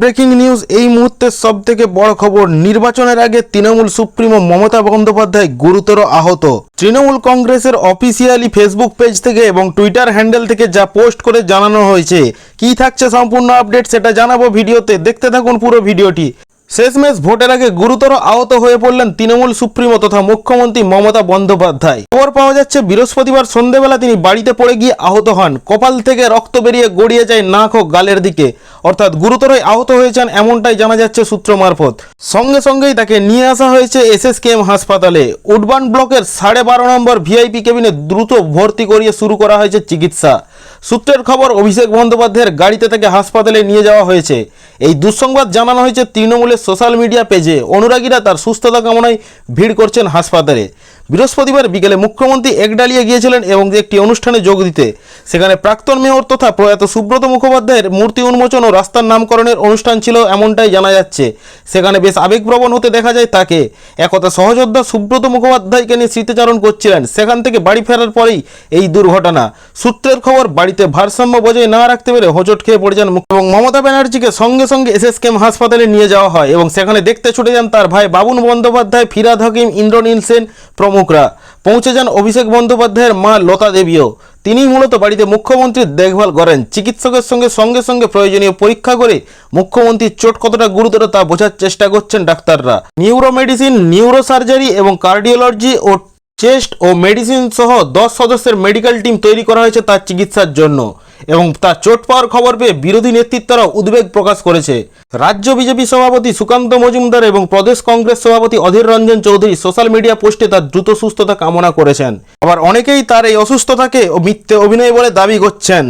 Breaking news এই মুহূর্তের সব থেকে বড় খবর, নির্বাচনের আগে তৃণমূল সুপ্রিমো মমতা বন্দ্যোপাধ্যায় গুরুতর আহত। তৃণমূল কংগ্রেসের অফিসিয়ালি ফেসবুক পেজ থেকে এবং টুইটার হ্যান্ডেল থেকে যা পোস্ট করে জানানো হয়েছে। কি থাকছে সম্পূর্ণ আপডেট সেটা জানাব ভিডিওতে। দেখতে থাকুন পুরো ভিডিওটি। শেষমেশ ভোটের আগে গুরুতর আহত হয়ে পড়লেন তৃণমূল সুপ্রিমো তথা মুখ্যমন্ত্রী মমতা বন্দ্যোপাধ্যায়। খবর পাওয়া যাচ্ছে, বৃহস্পতিবার সন্ধেবেলা তিনি বাড়িতে পড়ে গিয়ে আহত হন। কপাল থেকে রক্ত বেরিয়ে গড়িয়ে যায় নাক ও গালের দিকে। অর্থাৎ গুরুতরই আহত হয়েছেন এমনটাই জানা যাচ্ছে সূত্র মারফত। সঙ্গে সঙ্গেই তাকে নিয়ে আসা হয়েছে এসএসকেএম হাসপাতালে। উডবান ব্লকের সাড়ে বারো নম্বর ভিআইপি কেবিনে দ্রুত ভর্তি করিয়ে শুরু করা হয়েছে চিকিৎসা। সূত্রের খবর, অভিষেক বন্দ্যোপাধ্যায়ের গাড়িতে তাকে হাসপাতালে নিয়ে যাওয়া হয়েছে। এই দুঃসংবাদ জানানো হয়েছে তৃণমূলের সোশ্যাল মিডিয়া পেজে। অনুরাগীরা তার সুস্থতা কামনায় ভিড় করছেন হাসপাতালে। বৃহস্পতিবার বিকেলে মুখ্যমন্ত্রী একডালিয়ে গিয়েছিলেন এবং একটি অনুষ্ঠানে যোগ দিতে। সেখানে প্রাক্তন মেয়র তথা প্রয়াত সুব্রত মুখোপাধ্যায়ের মূর্তি উন্মোচন ও রাস্তার নামকরণের অনুষ্ঠান ছিল এমনটাই জানা যাচ্ছে। সেখানে বেশ আবেগপ্রবণ হতে দেখা যায় তাকে। একথা সহযোদ্ধা সুব্রত মুখোপাধ্যায়কে নিয়ে স্মৃতিচারণ করছিলেন। সেখান থেকে বাড়ি ফেরার পরেই এই দুর্ঘটনা। সূত্রের খবর, বাড়িতে ভারসাম্য বজায় না রাখতে পেরে হোঁচট খেয়ে পড়ে যান এবং মমতা ব্যানার্জিকে সঙ্গে সঙ্গে এসএসকেএম হাসপাতালে নিয়ে যাওয়া হয় এবং সেখানে দেখতে ছুটে যান তার ভাই বাবুন বন্দ্যোপাধ্যায়, ফিরাদ হাকিম, ইন্দ্রনীল সেন প্রমুখরা পৌঁছে যান অভিষেক বন্দ্যোপাধ্যায়ের মা লতা দেবীও। তিনি মূলত বাড়িতে মুখ্যমন্ত্রীর দেখভাল করেন। চিকিৎসকের সঙ্গে সঙ্গে সঙ্গে প্রয়োজনীয় পরীক্ষা করে মুখ্যমন্ত্রীর চোট কতটা গুরুতর তা বোঝার চেষ্টা করছেন ডাক্তাররা। নিউরোমেডিসিন, নিউরোসার্জারি এবং কার্ডিওলজি ও চেস্ট ও মেডিসিন সহ দশ সদস্যের মেডিকেল টিম তৈরি করা হয়েছে তার চিকিৎসার জন্য। এবং তার চোট পাওয়ার খবর পেয়ে বিরোধী নেতৃত্বরা উদ্বেগ প্রকাশ করেছে। রাজ্য বিজেপি সভাপতি সুকান্ত মজুমদার এবং প্রদেশ কংগ্রেস সভাপতি অধীর রঞ্জন চৌধুরী সোশ্যাল মিডিয়া পোস্টে তার দ্রুত সুস্থতা কামনা করেছেন। আবার অনেকেই তার এই অসুস্থতাকে মিথ্যে অভিনয় বলে দাবি করছেন।